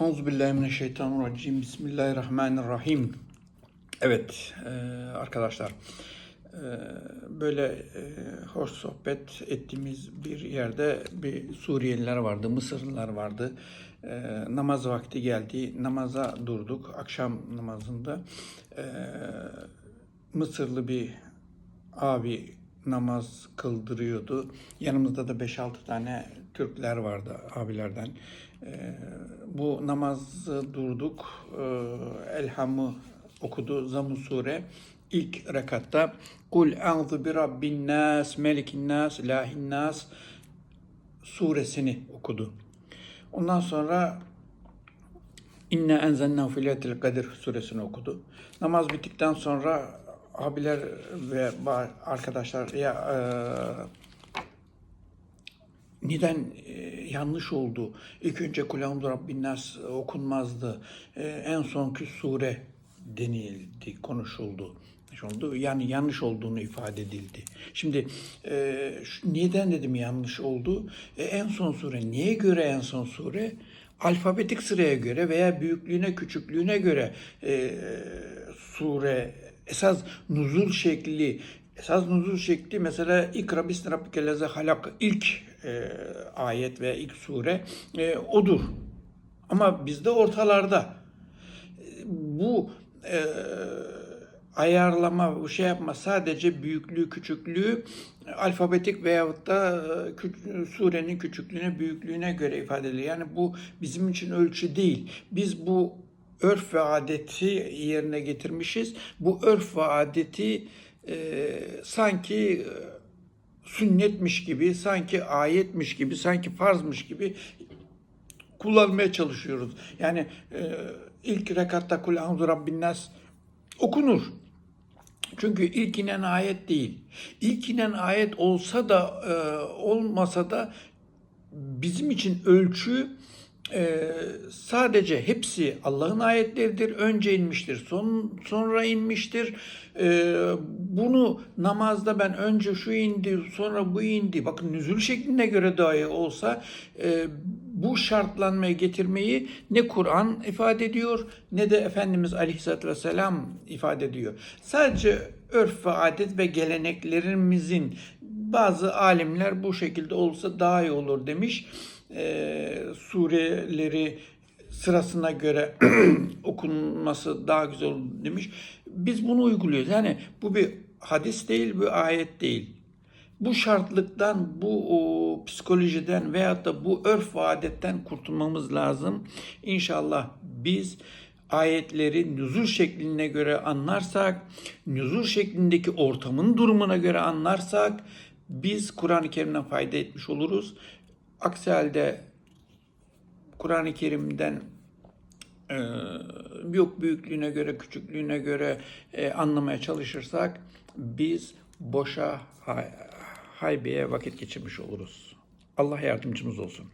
Euzubillahimineşşeytanirracim. Bismillahirrahmanirrahim. Evet e, arkadaşlar e, böyle e, hoş sohbet ettiğimiz bir yerde bir Suriyeliler vardı, Mısırlılar vardı. Namaz vakti geldi. Namaza durduk. Akşam namazında Mısırlı bir abi namaz kıldırıyordu. Yanımızda da 5-6 tane Türkler vardı abilerden. Ee, bu namazı durduk. Ee, Elham'ı okudu. Zamm-ı Sure ilk rekatta Kul a'udhu bi rabbin nas, melikin nas, ilahin nas suresini okudu. Ondan sonra İnne enzennahu fi kadir suresini okudu. Namaz bittikten sonra abiler ve arkadaşlar ya e, neden e, yanlış oldu? İlk önce Kulağımda Rabbin okunmazdı. E, en sonki sure denildi, konuşuldu. oldu. Yani yanlış olduğunu ifade edildi. Şimdi e, neden dedim yanlış oldu? E, en son sure. Niye göre en son sure? Alfabetik sıraya göre veya büyüklüğüne, küçüklüğüne göre e, sure esas nuzul şekli esas nuzul şekli mesela İkra bismi rabbikellezi halak ilk e, ayet ve ilk sure e, odur. Ama bizde ortalarda bu e, ayarlama, bu şey yapma sadece büyüklüğü, küçüklüğü alfabetik veyahut da e, surenin küçüklüğüne, büyüklüğüne göre ifade edilir. Yani bu bizim için ölçü değil. Biz bu örf ve adeti yerine getirmişiz. Bu örf ve adeti e, sanki e, sünnetmiş gibi, sanki ayetmiş gibi, sanki farzmış gibi kullanmaya çalışıyoruz. Yani e, ilk rekatta kul a'udhu rabbin nas okunur. Çünkü ilk inen ayet değil. İlk inen ayet olsa da e, olmasa da bizim için ölçü e, sadece hepsi Allah'ın ayetleridir. Önce inmiştir, son, sonra inmiştir. E, bunu namazda ben önce şu indi, sonra bu indi. Bakın nüzul şekline göre dahi olsa e, bu şartlanmayı getirmeyi ne Kur'an ifade ediyor ne de Efendimiz Aleyhisselatü Vesselam ifade ediyor. Sadece örf ve adet ve geleneklerimizin bazı alimler bu şekilde olsa daha iyi olur demiş. Ee, sureleri sırasına göre okunması daha güzel olur demiş. Biz bunu uyguluyoruz. Yani bu bir hadis değil, bir ayet değil. Bu şartlıktan, bu o, psikolojiden veyahut da bu örf ve adetten kurtulmamız lazım. İnşallah biz ayetleri nüzul şekline göre anlarsak, nüzul şeklindeki ortamın durumuna göre anlarsak biz Kur'an-ı Kerim'den fayda etmiş oluruz. Aksi halde Kur'an-ı Kerim'den e, yok büyüklüğüne göre, küçüklüğüne göre e, anlamaya çalışırsak biz boşa hay- haybeye vakit geçirmiş oluruz. Allah yardımcımız olsun.